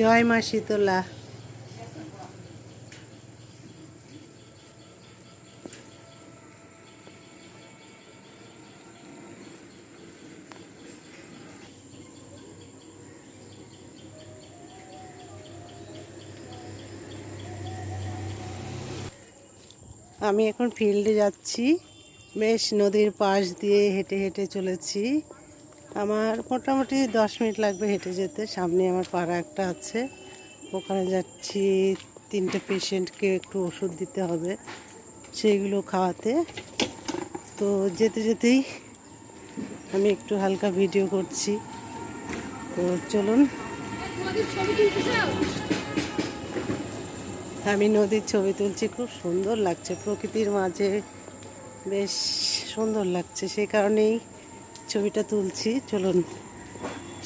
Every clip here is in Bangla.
জয় মা শীতলা। আমি এখন ফিল্ডে যাচ্ছি। বেশ নদীর পাশ দিয়ে হেঁটে হেঁটে চলেছি। আমার মোটামুটি দশ মিনিট লাগবে হেঁটে যেতে। সামনে আমার পাড়া একটা আছে। ওখানে যাচ্ছি, তিনটে পেশেন্টকে একটু ওষুধ দিতে হবে সেইগুলো খাওয়াতে। তো যেতে যেতেই আমি একটু হালকা ভিডিও করছি। তো চলুন। আমি নদীর ছবি তুলছি, খুব সুন্দর লাগছে। প্রকৃতির মাঝে বেশ সুন্দর লাগছে। সেই কারণেই ছবিটা তুলছি, চলুন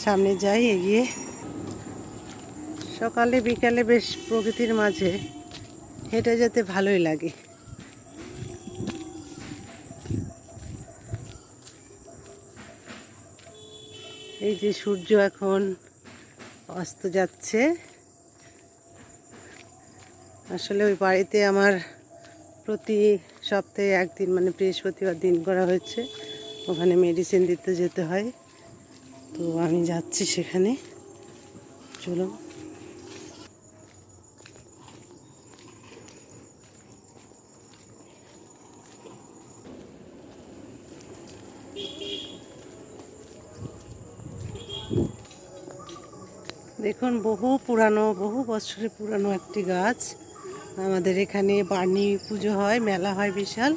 সামনে যাই, এগিয়ে। সকালে, বিকালে বেশ প্রকৃতির মাঝে হেঁটে যেতে ভালোই লাগে। এই যে সূর্য এখন অস্ত যাচ্ছে। আসলে ওই বাড়িতে আমার প্রতি সপ্তাহে একদিন মানে বৃহস্পতিবার দিন করা হয়েছে। ওখানে মেডিসিন দিতে যেতে হয়। তো আমি যাচ্ছি সেখানে। চলো। দেখুন, বহু পুরানো, বহু বছরের পুরানো একটি গাছ। আমাদের এখানে বার্নি পুজো হয়, মেলা হয় বিশাল।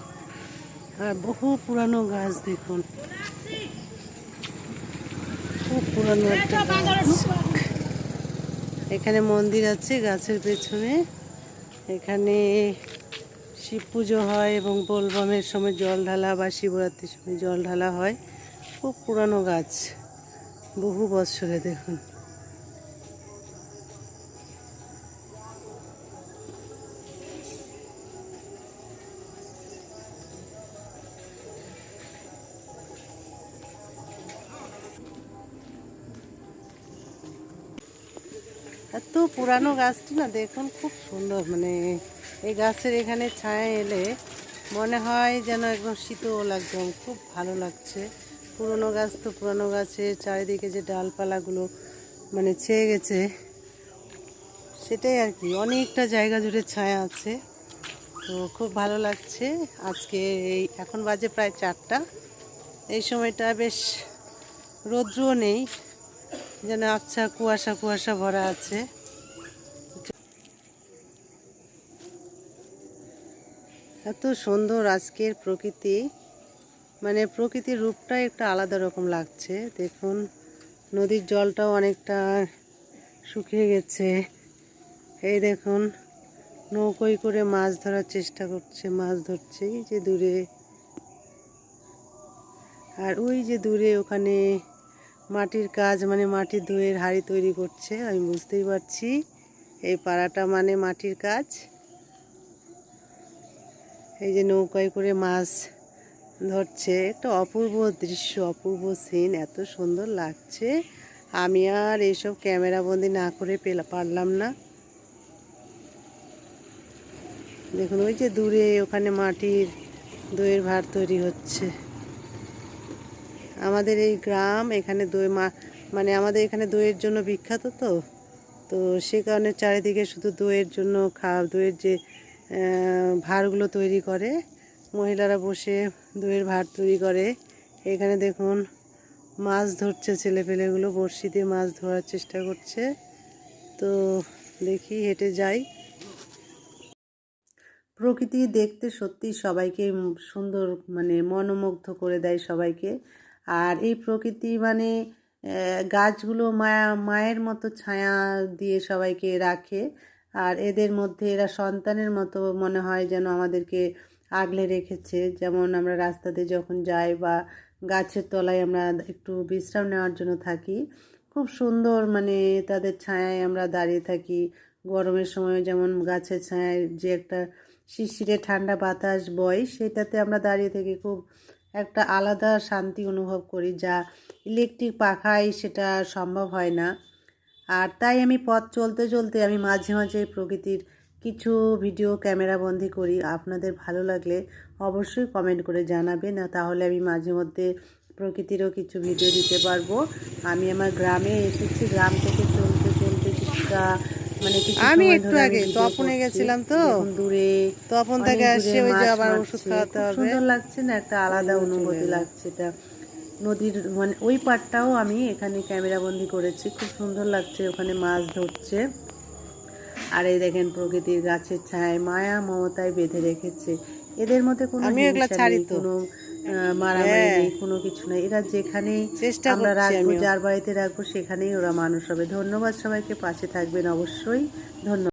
আর বহু পুরানো গাছ দেখুন। খুব পুরানো একটা এখানে মন্দির আছে গাছের পেছনে। এখানে শিব পুজো হয় এবং বোলবমের সময় জল ঢালা বা শিবরাত্রির সময় জল ঢালা হয়। খুব পুরানো গাছ। বহু বছরে দেখুন। এত পুরানো গাছটি না দেখুন, খুব সুন্দর। মানে এই গাছের এখানে ছায়া এলে মনে হয় যেন একদম শীতল একদম, খুব ভালো লাগছে। পুরনো গাছ তো পুরানো গাছের চারিদিকে যে ডালপালাগুলো মানে ছেয়ে গেছে, সেটাই আর কি। অনেকটা জায়গা জুড়ে ছায়া আছে। তো খুব ভালো লাগছে। আজকে এই, এখন বাজে প্রায় চারটা। এই সময়টা বেশ রৌদ্রও নেই। যেন আচ্ছা কুয়াশা কুয়াশা ভরা আছে। এত সুন্দর আজকের প্রকৃতি। মানে প্রকৃতির রূপটাই একটা আলাদা রকম লাগছে। দেখুন, নদীর জলটাও অনেকটা শুকিয়ে গেছে। এই দেখুন, নৌকোয় করে মাছ ধরার চেষ্টা করছে, মাছ ধরছে। যে দূরে। আর ওই যে দূরে ওখানে মাটির কাজ মানে মাটির দইয়ের হাঁড়ি তৈরি করছে, আমি বুঝতেই পারছি। এই পাড়াটা মানে মাটির কাজ। এই যে নৌকায় করে মাছ ধরছে, একটা অপূর্ব দৃশ্য, অপূর্ব সিন এত সুন্দর লাগছে। আমি আর এইসব ক্যামেরাবন্দি না করে পেলা, পারলাম না। দেখুন, ওই যে দূরে ওখানে মাটির দইয়ের ভার তৈরি হচ্ছে। আমাদের এই গ্রাম এখানে দই মা মানে আমাদের এখানে দইয়ের জন্য বিখ্যাত তো। তো সে কারণে চারিদিকে শুধু দইয়ের জন্য খাওয়া দইয়ের যে আহ, ভাঁড়গুলো তৈরি করে মহিলারা বসে দইয়ের ভাঁড় তৈরি করে। এখানে দেখুন মাছ ধরছে ছেলেপেলেগুলো বড়শি দিয়ে মাছ ধরার চেষ্টা করছে। তো দেখি হেঁটে যাই। প্রকৃতি দেখতে সত্যি সবাইকে সুন্দর মানে মনোমুগ্ধ করে দেয় সবাইকে। আর এই প্রকৃতি মানে গাছগুলো মায়া, মায়ের মতো ছায়া দিয়ে সবাইকে রাখে। আর এদের মধ্যে এরা সন্তানের মতো মনে হয় যেন আমাদেরকে আগলে রেখেছে। যেমন আমরা রাস্তাতে যখন যাই বা গাছের তলায় আমরা একটু বিশ্রাম নেওয়ার জন্য থাকি, খুব সুন্দর মানে তাদের ছায়ায় আমরা দাঁড়িয়ে থাকি। গরমের সময় যেমন গাছের ছায়ায় যে একটা শিশিরে ঠান্ডা বাতাস বয়, সেটাতে আমরা দাঁড়িয়ে থেকে। খুব একটা আলাদা শান্তি অনুভব করি যা ইলেকট্রিক পাখায় সেটা সম্ভব হয় না। আর তাই আমি পথ চলতে চলতে আমি মাঝে মাঝে প্রকৃতির কিছু ভিডিও ক্যামেরা বন্দি করি। আপনাদের ভালো লাগলে অবশ্যই কমেন্ট করে জানাবেন। না তাহলে আমি মাঝে মধ্যে প্রকৃতিরও কিছু ভিডিও দিতে পারব। আমি আমার গ্রামে এসেছি। গ্রাম থেকে চলতে চলতে কিছুটা মানে আমি একটু আগে তপনে গেছিলাম তো। দূরে তপন থেকে আসছে ওই যে আবার ওষুধ খাওয়াতে হবে সুন্দর লাগছে না একটা আলাদা অনুভূতি লাগছে এটা নদীর মানে ওই পাড়টাও আমি এখানে ক্যামেরা বন্দি করেছি খুব সুন্দর লাগছে ওখানে মাছ ধরছে আর এই দেখেন প্রকৃতির গাছের ছায় মায়া মমতায় বেঁধে রেখেছে এদের মধ্যে কোনো। কোনো মারামারি হ্যাঁ। কোনো কিছু নেই। এরা যেখানে চেষ্টা আমরা রাখব যার বাড়িতে রাখব সেখানেই ওরা মানুষ হবে। ধন্যবাদ সবাইকে পাশে থাকবেন অবশ্যই। ধন্যবাদ।